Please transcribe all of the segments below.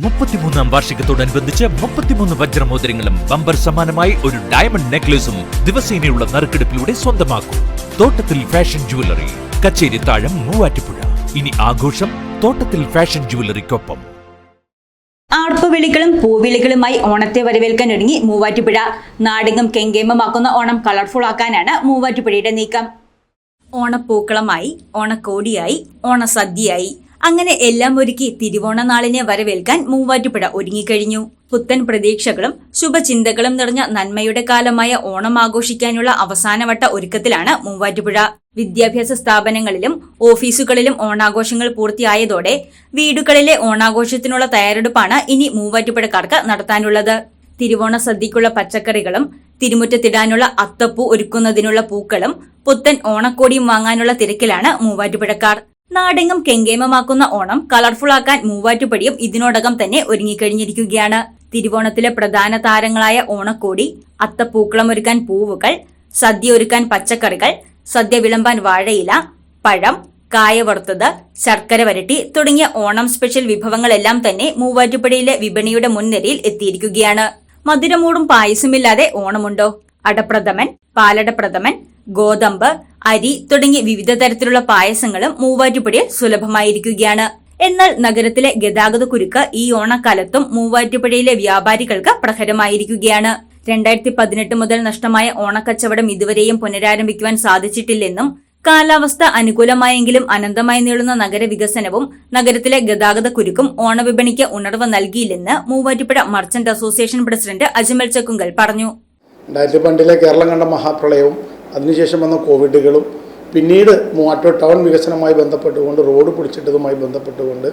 മുപ്പത്തിമൂന്നാം വാർഷികത്തോടനുബന്ധിച്ച് മുപ്പത്തിമൂന്ന് വജ്രമോതിരങ്ങളും ബമ്പർ സമാനമായി ഒരു ഡയമണ്ട് നെക്ലേസും ദിവസേനയുള്ള നറുക്കെടുപ്പിലൂടെ സ്വന്തമാക്കും. തോട്ടത്തിൽ ഫാഷൻ ജുവലറി കച്ചേരി താഴം മൂവാറ്റുപുഴ. ഇനി ആഘോഷം തോട്ടത്തിൽ ഫാഷൻ ജുവലറിക്കൊപ്പം ആർപ്പുവിളികളും പൂവിളികളുമായി ഓണത്തെ വരവേൽക്കാൻ ഒരുങ്ങി മൂവാറ്റുപുഴ. നാടികം കെങ്കേമമാക്കുന്ന ഓണം കളർഫുൾ ആക്കാനാണ് മൂവാറ്റുപുഴയുടെ നീക്കം. ഓണപ്പൂക്കളമായി ഓണക്കോടിയായി ഓണസദ്യയായി അങ്ങനെ എല്ലാം ഒരുക്കി തിരുവോണ നാളിനെ വരവേൽക്കാൻ മൂവാറ്റുപുഴ ഒരുങ്ങിക്കഴിഞ്ഞു. പുത്തൻ പ്രതീക്ഷകളും ശുഭചിന്തകളും നിറഞ്ഞ നന്മയുടെ കാലമായ ഓണം ആഘോഷിക്കാനുള്ള അവസാനവട്ട ഒരുക്കത്തിലാണ് മൂവാറ്റുപുഴ. വിദ്യാഭ്യാസ സ്ഥാപനങ്ങളിലും ഓഫീസുകളിലും ഓണാഘോഷങ്ങൾ പൂർത്തിയായതോടെ വീടുകളിലെ ഓണാഘോഷത്തിനുള്ള തയ്യാറെടുപ്പാണ് ഇനി മൂവാറ്റുപുഴക്കാർക്ക് നടത്താനുള്ളത്. തിരുവോണ സദ്യക്കുള്ള പച്ചക്കറികളും തിരുമുറ്റത്തിടാനുള്ള അത്തപ്പൂ ഒരുക്കുന്നതിനുള്ള പൂക്കളും പുത്തൻ ഓണക്കോടിയും വാങ്ങാനുള്ള തിരക്കിലാണ് മൂവാറ്റുപുഴക്കാർ. നാടെങ്ങും കെങ്കേമമാക്കുന്ന ഓണം കളർഫുൾ ആക്കാൻ മൂവാറ്റുപടിയും ഇതിനോടകം തന്നെ ഒരുങ്ങിക്കഴിഞ്ഞിരിക്കുകയാണ്. തിരുവോണത്തിലെ പ്രധാന താരങ്ങളായ ഓണക്കോടി അത്തപ്പൂക്കളം ഒരുക്കാൻ പൂവുകൾ സദ്യ ഒരുക്കാൻ പച്ചക്കറികൾ സദ്യ വിളമ്പാൻ വാഴയില പഴം കായ വറുത്തത് ശർക്കര വരട്ടി തുടങ്ങിയ ഓണം സ്പെഷ്യൽ വിഭവങ്ങളെല്ലാം തന്നെ മൂവാറ്റുപടിയിലെ വിപണിയുടെ മുൻനിരയിൽ എത്തിയിരിക്കുകയാണ്. മധുരമൂടും പായസമില്ലാതെ ഓണമുണ്ടോ? അടപ്രഥമൻ പാലടപ്രഥമൻ ഗോതമ്പ് അരി തുടങ്ങി വിവിധ തരത്തിലുള്ള പായസങ്ങളും മൂവാറ്റുപുഴയിൽ സുലഭമായിരിക്കുകയാണ്. എന്നാൽ നഗരത്തിലെ ഗതാഗത കുരുക്ക് ഈ ഓണക്കാലത്തും മൂവാറ്റുപുഴയിലെ വ്യാപാരികൾക്ക് പ്രഹരമായിരിക്കുകയാണ്. രണ്ടായിരത്തി പതിനെട്ട് മുതൽ നഷ്ടമായ ഓണക്കച്ചവടം ഇതുവരെയും പുനരാരംഭിക്കുവാൻ സാധിച്ചിട്ടില്ലെന്നും കാലാവസ്ഥ അനുകൂലമായെങ്കിലും അനന്തമായി നീളുന്ന നഗരവികസനവും നഗരത്തിലെ ഗതാഗത കുരുക്കും ഓണവിപണിക്ക് ഉണർവ് നൽകിയില്ലെന്ന് Muvattupuzha merchant association president Ajmal Chakkungal പറഞ്ഞു. രണ്ടായിരത്തി പണ്ടിലെ കേരളം കണ്ട മഹാപ്രളയവും അതിനുശേഷം വന്ന കോവിഡുകളും പിന്നീട് മൂവാറ്റുപുഴ ടൗൺ വികസനവുമായി ബന്ധപ്പെട്ടുകൊണ്ട് റോഡ് പിടിച്ചിട്ടതുമായി ബന്ധപ്പെട്ടുകൊണ്ട്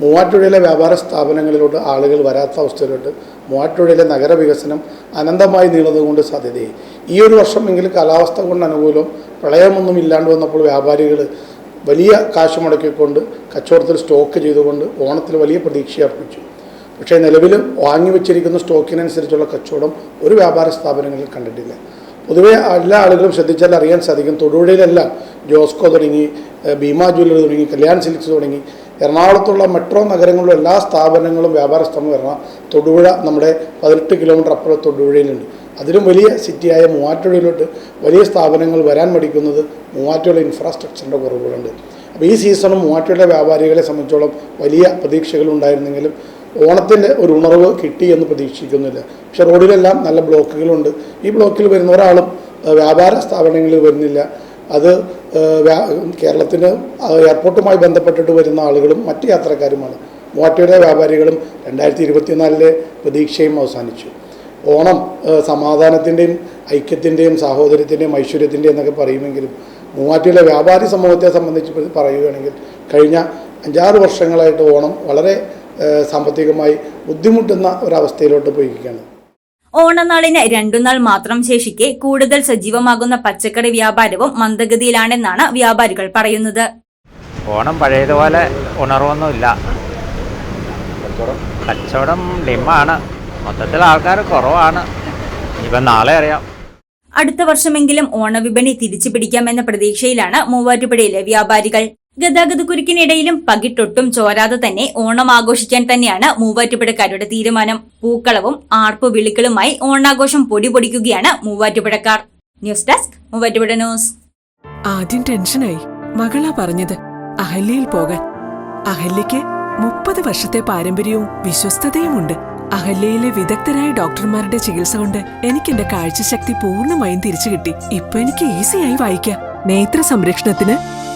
മൂവാറ്റുപുഴയിലെ വ്യാപാര സ്ഥാപനങ്ങളിലോട്ട് ആളുകൾ വരാത്ത അവസ്ഥയിലോട്ട് മൂവാറ്റുപുഴയിലെ നഗരവികസനം അനന്തമായി നീളതുകൊണ്ട് സാധ്യതയായി. ഈ ഒരു വർഷം വർഷമെങ്കിലും കാലാവസ്ഥ കൊണ്ട് അനുകൂലം പ്രളയമൊന്നും ഇല്ലാണ്ട് വന്നപ്പോൾ വ്യാപാരികൾ വലിയ കാശ് മുടക്കിക്കൊണ്ട് കച്ചവടത്തിൽ സ്റ്റോക്ക് ചെയ്തുകൊണ്ട് ഓണത്തിൽ വലിയ പ്രതീക്ഷ അർപ്പിച്ചു. പക്ഷേ നിലവിലും വാങ്ങി വെച്ചിരിക്കുന്ന സ്റ്റോക്കിനനുസരിച്ചുള്ള കച്ചവടം ഒരു വ്യാപാര സ്ഥാപനങ്ങളിൽ കണ്ടിട്ടില്ല. പൊതുവേ എല്ലാ ആളുകളും ശ്രദ്ധിച്ചാൽ അറിയാൻ സാധിക്കും. തൊടുപുഴയിലെല്ലാം ജോസ്കോ തുടങ്ങി ഭീമാ ജ്വല്ലറി തുടങ്ങി കല്യാൺ സിൽക്സ് തുടങ്ങി. എറണാകുളത്തുള്ള മെട്രോ നഗരങ്ങളിലും എല്ലാ സ്ഥാപനങ്ങളും വ്യാപാര സ്ഥാപനം എറണാകുളം തൊടുപുഴ നമ്മുടെ പതിനെട്ട് കിലോമീറ്റർ അപ്പുറം തൊടുപുഴയിലുണ്ട്. അതിലും വലിയ സിറ്റിയായ മൂവാറ്റുപുഴയിലോട്ട് വലിയ സ്ഥാപനങ്ങൾ വരാൻ മടിക്കുന്നത് മൂവാറ്റുപുഴ ഇൻഫ്രാസ്ട്രക്ചറിന്റെ കുറവുകളുണ്ട്. അപ്പോൾ ഈ സീസണും മൂവാറ്റുപുഴ വ്യാപാരികളെ സംബന്ധിച്ചോളം വലിയ പ്രതീക്ഷകളുണ്ടായിരുന്നെങ്കിലും ഓണത്തിന്റെ ഒരു ഉണർവ് കിട്ടി എന്ന് പ്രതീക്ഷിക്കുന്നില്ല. പക്ഷേ റോഡിലെല്ലാം നല്ല ബ്ലോക്കുകളുണ്ട്. ഈ ബ്ലോക്കിൽ വരുന്ന ഒരാളും വ്യാപാര സ്ഥാപനങ്ങളിൽ വരുന്നില്ല. അത് കേരളത്തിന് എയർപോർട്ടുമായി ബന്ധപ്പെട്ടിട്ട് വരുന്ന ആളുകളും മറ്റ് യാത്രക്കാരുമാണ്. മൂവാറ്റയുടെ വ്യാപാരികളും രണ്ടായിരത്തി ഇരുപത്തിനാലിലെ പ്രതീക്ഷയും അവസാനിച്ചു. ഓണം സമാധാനത്തിന്റെയും ഐക്യത്തിന്റെയും സാഹോദര്യത്തിന്റെയും ഐശ്വര്യത്തിന്റെയും എന്നൊക്കെ പറയുമെങ്കിലും മൂവാറ്റയിലെ വ്യാപാരി സമൂഹത്തെ സംബന്ധിച്ച് പറയുകയാണെങ്കിൽ കഴിഞ്ഞ അഞ്ചാറ് വർഷങ്ങളായിട്ട് ഓണം വളരെ സാമ്പത്തികമായി ബുദ്ധിമുട്ടുന്ന ഒരവസ്ഥയിലോട്ട് പോയിരിക്കുകയാണ്. ഓണനാളിന് രണ്ടു നാൾ മാത്രം ശേഷിക്കെ കൂടുതൽ സജീവമാകുന്ന പച്ചക്കറി വ്യാപാരവും മന്ദഗതിയിലാണെന്നാണ് വ്യാപാരികൾ പറയുന്നത്. ഓണം പഴയതുപോലെ ഉണർവൊന്നുമില്ല. കച്ചവടം ഡിമാണ് മൊത്തത്തിൽ ആൾക്കാർ കുറവാണ്. ഇപ്പം നാളെ അറിയാം. അടുത്ത വർഷമെങ്കിലും ഓണവിപണി തിരിച്ചു പിടിക്കാമെന്ന പ്രതീക്ഷയിലാണ് മൂവാറ്റുപുഴയിലെ വ്യാപാരികൾ. ഗതാഗത കുരുക്കിനിടയിലും പകിട്ടൊട്ടും ചോരാതെ തന്നെ ഓണം ആഘോഷിക്കാൻ തന്നെയാണ് മൂവാറ്റുപുഴക്കാരുടെ തീരുമാനം. പൂക്കളവും ആർപ്പു വിളികളുമായി ഓണാഘോഷം പൊടി പൊടിക്കുകയാണ് മൂവാറ്റുപുഴക്കാർ. News desk Muvattupuzha news. ആദ്യം ടെൻഷനായി. മകളാ പറഞ്ഞത് അഹല്യയിൽ പോകാൻ. അഹല്യയ്ക്ക് മുപ്പത് വർഷത്തെ പാരമ്പര്യവും വിശ്വസ്തതയുമുണ്ട്. അഹല്യയിലെ വിദഗ്ധരായ ഡോക്ടർമാരുടെ ചികിത്സ കൊണ്ട് എനിക്ക് എന്റെ കാഴ്ചശക്തി പൂർണമായും തിരിച്ചു കിട്ടി ഇപ്പൊ എനിക്ക് ഈസിയായി വായിക്കാം. നേത്ര സംരക്ഷണത്തിന്